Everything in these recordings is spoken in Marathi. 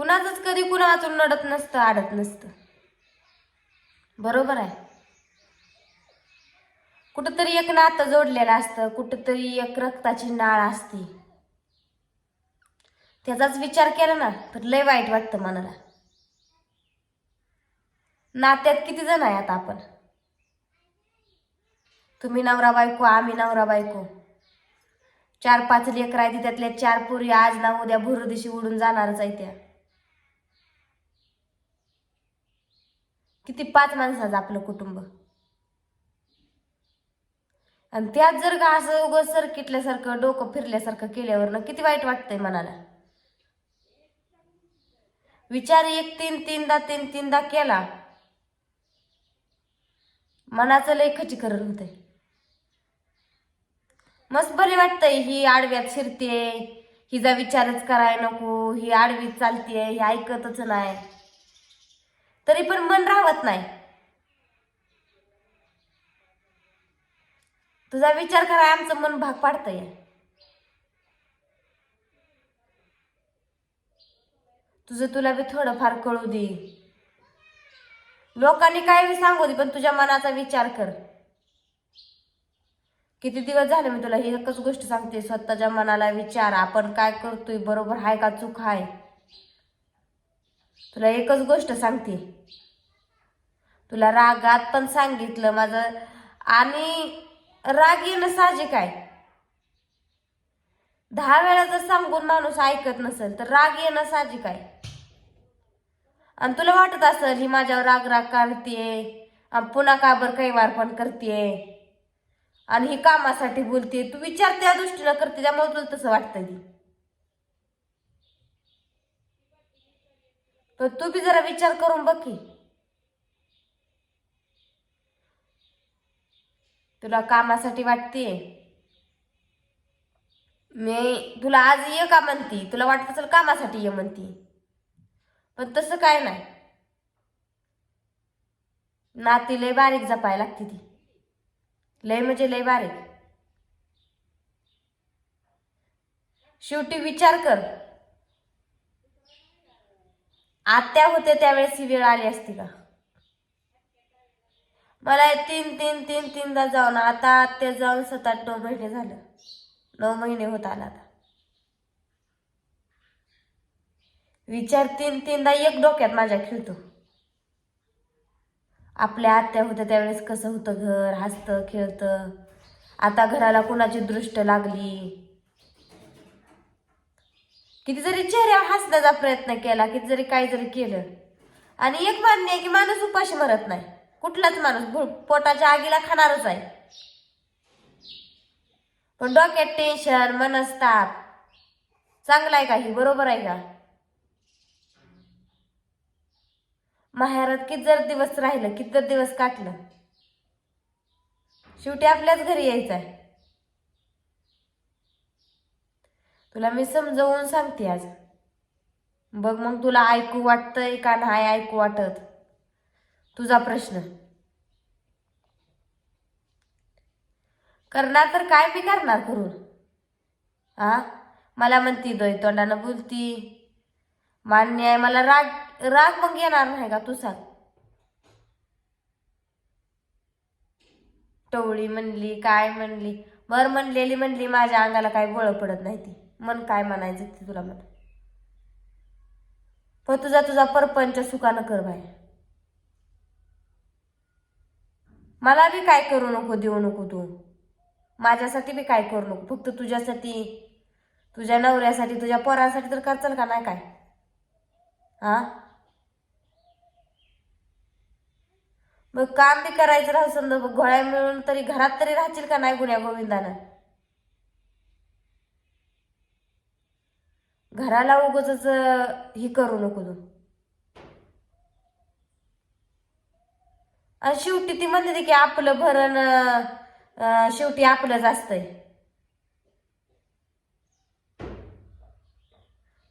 कुणाचंच कधी कुणातून नडत नसतं आडत नसतं. बरोबर आहे. कुठंतरी एक नातं जोडलेलं असतं कुठंतरी एक रक्ताची नाळ असते. त्याचाच विचार केला ना तर लय वाईट वाटतं मनाला. नात्यात किती जण आहे आता आपण? तुम्ही नवरा बायको आम्ही नवरा बायको. चार पाच लेकर आहे त्यातल्या चार पुरी आज ना उद्या भुरुदिशी उडून जाणारच आहे त्या. किती पाच माणसाचं आपलं कुटुंब. आणि त्यात जर का असं उगं सरकिटल्यासारखं डोकं फिरल्यासारखं केल्यावर ना किती वाईट वाटतंय मनाला. विचार एक तीन तीनदा तीन तीनदा केला मनाचं लय खचीकरण होतंय. मस्त बरे वाटतंय ही आडव्यात शिरते हिचा विचारच कराय नको ही आडवी चालतीये ही ऐकतच नाही. तरी पण मन राहत नाही. तुझा विचार करा आमचं मन भाग पाडतंय. तुझं तुला बी थोडंफार कळू दे. लोकांनी काय बी सांगू दे पण तुझ्या मनाचा विचार कर. किती दिवस झाले मी तुला ही एकच गोष्ट सांगते स्वतःच्या मनाला विचार आपण काय करतोय बरोबर आहे का चूक आहे? तुला एकच गोष्ट सांगते. तुला रागात पण सांगितलं माझं. आणि राग येणं साहजिक आहे. दहा वेळा जर सांगून माणूस ऐकत नसेल तर राग येणं साहजिक आहे. आणि तुला वाटत असेल ही माझ्यावर राग राग काढतीये आणि पुन्हा का बरं कैवार पण करते आणि ही कामासाठी बोलते तू विचार त्या दृष्टीनं करते त्यामुळे तुला तसं वाटतंय. पण तू बी जरा विचार करून बघ की. तुला कामासाठी वाटते मी तुला आज ये का म्हणती? तुला वाटत असेल कामासाठी ये म्हणती. पण तसं काय नाही. नाती लय बारीक जपायला लागते ती. लय म्हणजे लय बारीक. शेवटी विचार कर. आत्या होते त्यावेळेस ही वेळ आली असती का? मला तीन तीन तीन तीनदा जाऊन आता आत्या जाऊन सात आठ नऊ महिने झालं. नऊ महिने होत आला आता. विचार तीन तीनदा एक डोक्यात माझ्या खेळतो. आपल्या आत्या होत्या त्यावेळेस कसं होतं? घर हसतं खेळतं. आता घराला कुणाची दृष्ट लागली? किती जरी चेहऱ्यावर हसण्याचा प्रयत्न केला किती जरी काय जरी केलं. आणि एक मान्य आहे की माणूस उपाशी मरत नाही. कुठलाच माणूस पोटाच्या आगीला खाणारच आहे. पण डोक्यात टेन्शन मनस्ताप. चांगला आहे का ही? बरोबर आहे का? माहेरात किती जर दिवस राहिलं किती जर दिवस काटलं. शेवटी आपल्याच घरी यायचं आहे तुला मी समजवून सांगते आज. बघ मग तुला ऐकू वाटतंय का नाही ऐकू वाटत? तुझा प्रश्न. करणार तर काय मी करणार करून? हा मला म्हणती दोय तोंडानं बोलती. मान्य आहे मला राग राग मग येणार नाही का तू सांग टवळी म्हणली काय म्हणली? बर म्हणलेली म्हणली माझ्या अंगाला काय बळ पडत नाही ती. मन काय म्हणायचं ते तुला म्हण पण तुझा तुझा परपंच सुखानं कर बाय मला बी काय करू नको देऊ नको तू. माझ्यासाठी बी काय करू नको. फक्त तुझ्यासाठी तुझ्या नवऱ्यासाठी तुझ्या पोरासाठी तर करचल का नाही काय? हा? मग काम बी करायचं राहू समजा घोळ्या मिळून तरी घरात तरी राहशील का नाही गुन्ह्या गोविंदानं? घराला उगच ही करू नको तू. आणि शेवटी ती म्हणते की आपलं भरण शेवटी आपलंच असतंय.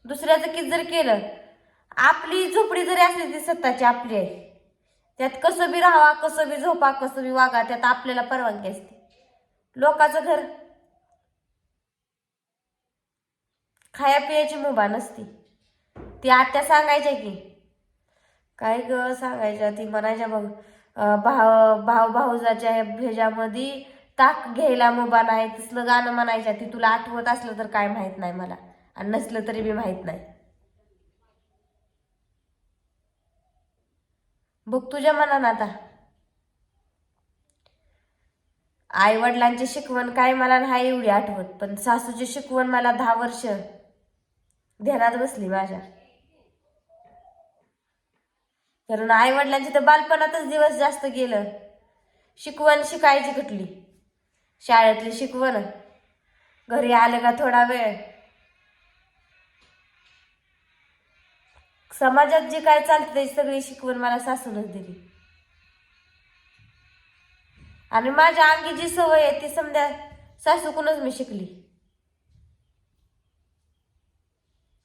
दुसऱ्याचं की जर केलं आपली झोपडी जरी असली ती स्वतःची आपली आहे. त्यात कसं बी राहावा कसं बी झोपा कसं बी वागा त्यात आपल्याला परवानगी असते. लोकांचं घर खायापियाची मुभा नसती. ती आत्या सांगायच्या की काय ग सांगायच्या? ती म्हणायच्या बघ भाव भाव भाऊजाच्या भेजामध्ये ताक घ्यायला मुभा नाही तसलं गाणं म्हणायच्या. ती तुला आठवत असलं तर काय माहीत नाही मला आणि नसलं तरी बी माहीत नाही. बघ तुझ्या मनानं आता. आई वडिलांची शिकवण काय मला नाही एवढी आठवत पण सासूची शिकवण मला दहा वर्ष ध्यानात बसली माझ्या. कारण आई वडिलांची तर बालपणातच दिवस जास्त गेलं. शिकवण शिकायची कुठली? शाळेतली शिकवण. घरी आलं का थोडा वेळ? समाजात जे काय चालतं त्याची सगळी शिकवण मला सासूनच दिली. आणि माझ्या अंगी जी सवय आहे ती समजा सासूकूनच मी शिकली.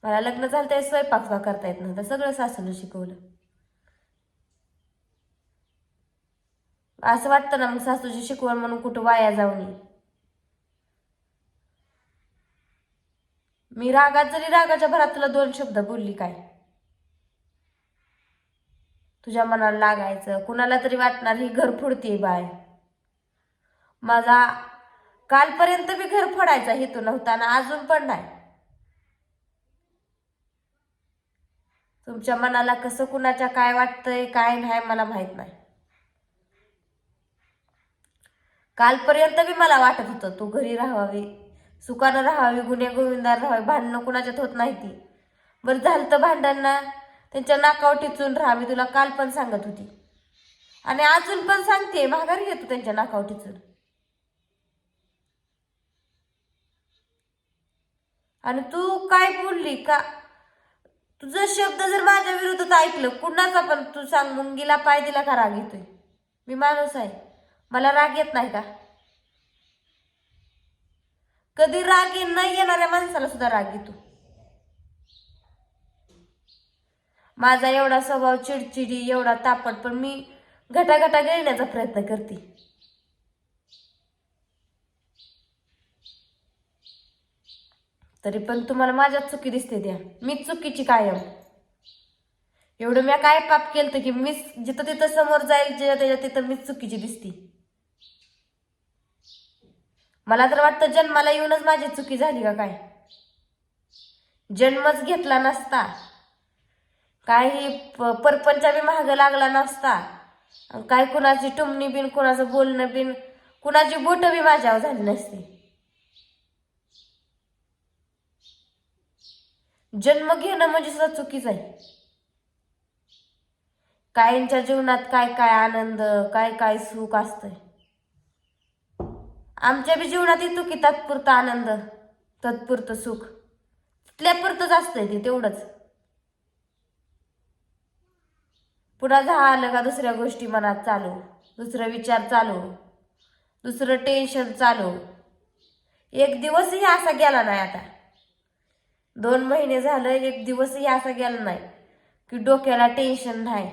मला लग्न झालं तर स्वयंपाक सुद्धा करता येत नव्हता. सगळं सासूनं शिकवलं. असं वाटतं ना मग सासूची शिकवण म्हणून कुठं वाया जाऊ नये मी रागात जरी रागाच्या भरात तुला दोन शब्द बोलली काय? तुझ्या मनाला लागायचं कुणाला तरी वाटणार ही घर फोडतीये बाय माझा कालपर्यंत मी घर फोडायचा हेतू नव्हता आणि अजून पण नाही. तुमच्या मनाला कसं कुणाच्या काय वाटतंय काय नाही मला माहीत नाही. कालपर्यंत बी मला वाटत होतं तू घरी राहावी सुखानं राहावी गुन्हे गोविंदार राहावी भांडणं कुणाच्यात होत नाही ती. बरं झालं तर भांडणना त्यांच्या नाकावर टिचून राहा मी तुला काल पण सांगत होती. आणि अजून पण सांगते माघारी घेतो त्यांच्या नाकावर टिचून. आणि तू काय बोलली का? तुझं शब्द जर माझ्या विरोधात ऐकलं कुणाचा पण तू सांग मुंगीला पाय दिला का राग येतोय? मी माणूस आहे. मला राग येत नाही का? कधी राग ये- नाही येणाऱ्या माणसाला सुद्धा राग येतो. माझा एवढा स्वभाव चिडचिडी एवढा तापट पण मी घटाघटा गळण्याचा प्रयत्न करते. तरी पण तुम्हाला माझ्याच चुकी दिसते द्या. मीच चुकीची कायम. एवढं मी काय पाप केलं की मीच जिथं तिथं समोर जाईल जे त्याच्या तिथं मीच चुकीची दिसती. मला तर वाटतं जन्माला येऊनच माझी चुकी झाली का काय? जन्मच घेतला नसता. काही प- परपंचा बी महाग लागला नसता. काय कुणाची टुमणी बिन कुणाचं बोलणं बिन कुणाची बोट बी माझ्यावर झाली नसती. जन्म घेणं म्हणजे सुद्धा चुकीच आहे. काहींच्या जीवनात काय काय आनंद काय काय सुख असतंय. आमच्या बी जीवनात येतो की तात्पुरता आनंद तत्पुरतं सुख. तिथल्यापुरतंच असतंय ते तेवढंच. पुन्हा झालं का दुसऱ्या गोष्टी मनात चालू दुसरं विचार चालू दुसरं टेन्शन चालू. एक दिवसही असा गेला नाही आता. दोन महिने झालं एक दिवसही असा गेला नाही की डोक्याला टेन्शन नाही.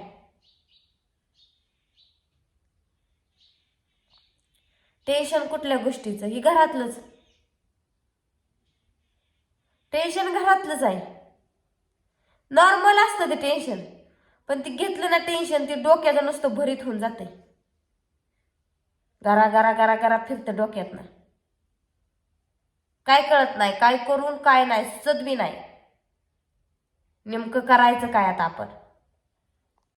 टेन्शन कुठल्या गोष्टीचं? ही घरातलंच. टेन्शन घरातलंच आहे. नॉर्मल असतं ते टेन्शन पण ती घेतलं ना टेन्शन ते डोक्याचं नुसतं भरीत होऊन जाते गरा गरा गरा गरा फिरतं डोक्यात ना काय कळत नाही काय करून काय नाही सुचत बी नाही. नेमकं करायचं काय आता आपण?